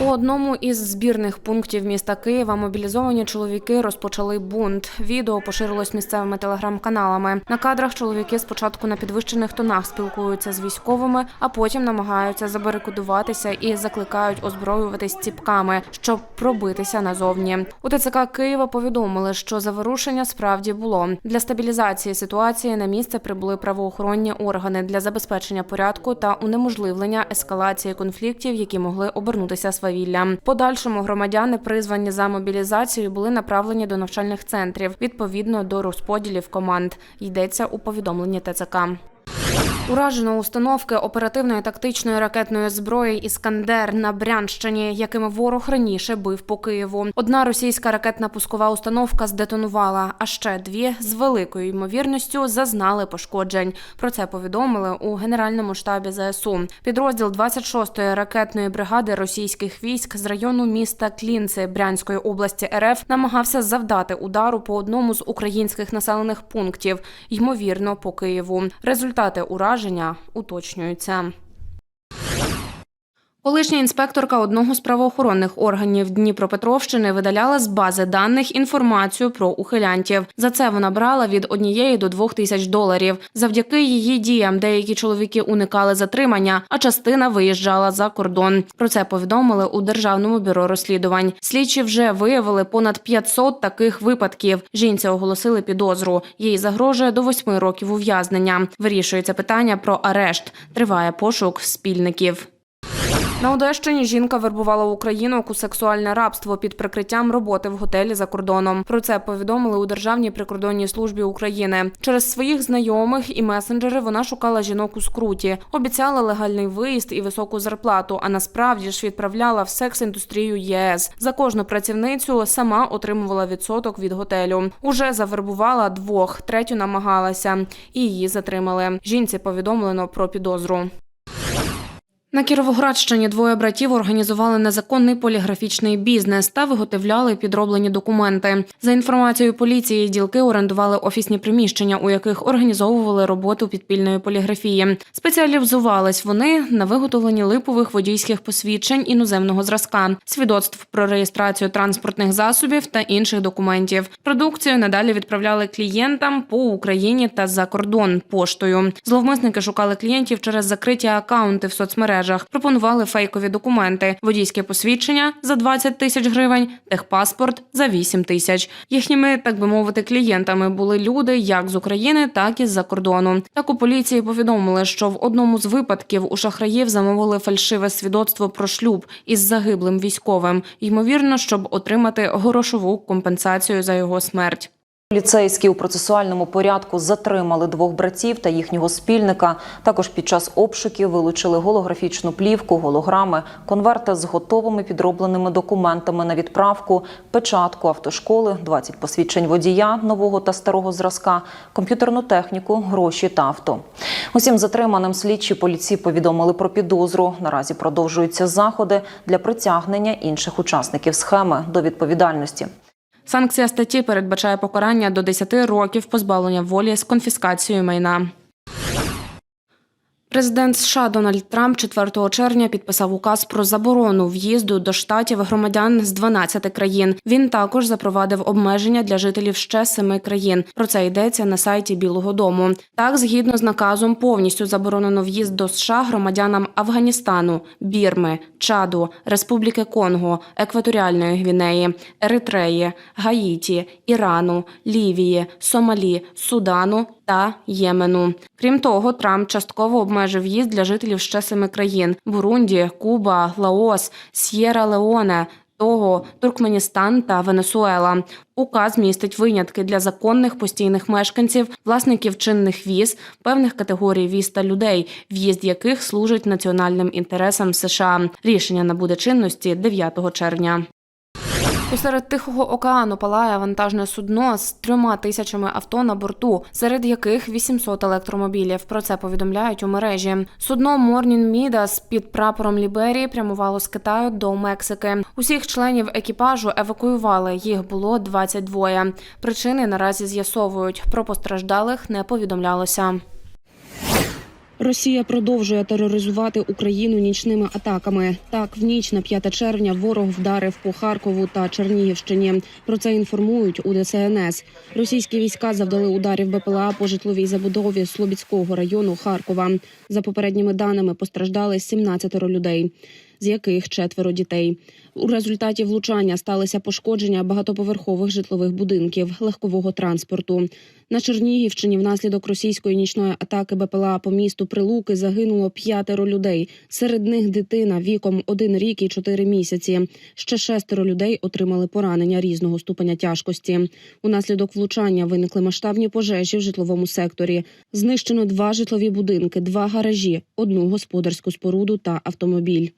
У одному із збірних пунктів міста Києва мобілізовані чоловіки розпочали бунт. Відео поширилось місцевими телеграм-каналами. На кадрах чоловіки спочатку на підвищених тонах спілкуються з військовими, а потім намагаються забарикадуватися і закликають озброюватись ціпками, щоб пробитися назовні. У ТЦК Києва повідомили, що заворушення справді було для стабілізації ситуації. На місце прибули правоохоронні органи для забезпечення порядку та унеможливлення ескалації конфліктів, які могли обернутися свавіллям. Подальшому громадяни, призвані за мобілізацією, були направлені до навчальних центрів відповідно до розподілів команд. Йдеться у повідомленні ТЦК. Уражено установки оперативної тактичної ракетної зброї Іскандер на Брянщині, якими ворог раніше бив по Києву. Одна російська ракетна пускова установка здетонувала, а ще дві з великою ймовірністю зазнали пошкоджень. Про це повідомили у генеральному штабі ЗСУ. Підрозділ 26-ї ракетної бригади російських військ з району міста Клінци Брянської області РФ намагався завдати удару по одному з українських населених пунктів, ймовірно, по Києву. Результати ураження уточнюються. Колишня інспекторка одного з правоохоронних органів Дніпропетровщини видаляла з бази даних інформацію про ухилянтів. За це вона брала від однієї до двох тисяч доларів. Завдяки її діям деякі чоловіки уникали затримання, а частина виїжджала за кордон. Про це повідомили у державному бюро розслідувань. Слідчі вже виявили понад 500 таких випадків. Жінці оголосили підозру. Їй загрожує до восьми років ув'язнення. Вирішується питання про арешт. Триває пошук спільників. На Одещині жінка вербувала українок у сексуальне рабство під прикриттям роботи в готелі за кордоном. Про це повідомили у Державній прикордонній службі України. Через своїх знайомих і месенджери вона шукала жінок у скруті, обіцяла легальний виїзд і високу зарплату. А насправді ж відправляла в секс-індустрію ЄС. За кожну працівницю сама отримувала відсоток від готелю. Уже завербувала двох, третю намагалася, і її затримали. Жінці повідомлено про підозру. На Кіровоградщині двоє братів організували незаконний поліграфічний бізнес та виготовляли підроблені документи. За інформацією поліції, ділки орендували офісні приміщення, у яких організовували роботу підпільної поліграфії. Спеціалізувались вони на виготовленні липових водійських посвідчень іноземного зразка, свідоцтв про реєстрацію транспортних засобів та інших документів. Продукцію надалі відправляли клієнтам по Україні та за кордон поштою. Зловмисники шукали клієнтів через закриті акаунти в соцмережах мережах, пропонували фейкові документи, водійське посвідчення за 20 тисяч гривень, техпаспорт за 8 тисяч. Їхніми, так би мовити, клієнтами були люди як з України, так і з-за кордону. Так у поліції повідомили, що в одному з випадків у шахраїв замовили фальшиве свідоцтво про шлюб із загиблим військовим, ймовірно, щоб отримати грошову компенсацію за його смерть. Поліцейські у процесуальному порядку затримали двох братів та їхнього спільника. Також під час обшуків вилучили голографічну плівку, голограми, конверти з готовими підробленими документами на відправку, печатку автошколи, 20 посвідчень водія нового та старого зразка, комп'ютерну техніку, гроші та авто. Усім затриманим слідчі поліції повідомили про підозру. Наразі продовжуються заходи для притягнення інших учасників схеми до відповідальності. Санкція статті передбачає покарання до 10 років позбавлення волі з конфіскацією майна. Президент США Дональд Трамп 4 червня підписав указ про заборону в'їзду до штатів громадян з 12 країн. Він також запровадив обмеження для жителів ще семи країн. Про це йдеться на сайті Білого Дому. Так, згідно з наказом, повністю заборонено в'їзд до США громадянам Афганістану, Бірми, Чаду, Республіки Конго, Екваторіальної Гвінеї, Еритреї, Гаїті, Ірану, Лівії, Сомалі, Судану та Ємену. Крім того, Трамп частково обмежив в'їзд для жителів ще семи країн: Бурунді, Куба, Лаос, С'єра Леоне. Того Туркменістан та Венесуела указ містить винятки для законних постійних мешканців, власників чинних віз, певних категорій віз та людей, в'їзд яких служить національним інтересам США. Рішення набуде чинності 9 червня. Посеред Тихого океану палає вантажне судно з трьома тисячами авто на борту, серед яких 800 електромобілів. Про це повідомляють у мережі. Судно Морнін Мідас під прапором Ліберії прямувало з Китаю до Мексики. Усіх членів екіпажу евакуювали. Їх було 22. Причини наразі з'ясовують. Про постраждалих не повідомлялося. Росія продовжує тероризувати Україну нічними атаками. Так, в ніч на 5 червня ворог вдарив по Харкову та Чернігівщині. Про це інформують у ДСНС. Російські війська завдали ударів БПЛА по житловій забудові Слобідського району Харкова. За попередніми даними постраждали 17 людей, з яких четверо дітей. У результаті влучання сталися пошкодження багатоповерхових житлових будинків, легкового транспорту. На Чернігівщині внаслідок російської нічної атаки БПЛА по місту Прилуки загинуло п'ятеро людей. Серед них дитина віком один рік і чотири місяці. Ще шестеро людей отримали поранення різного ступеня тяжкості. Унаслідок влучання виникли масштабні пожежі в житловому секторі. Знищено два житлові будинки, два гаражі, одну господарську споруду та автомобіль.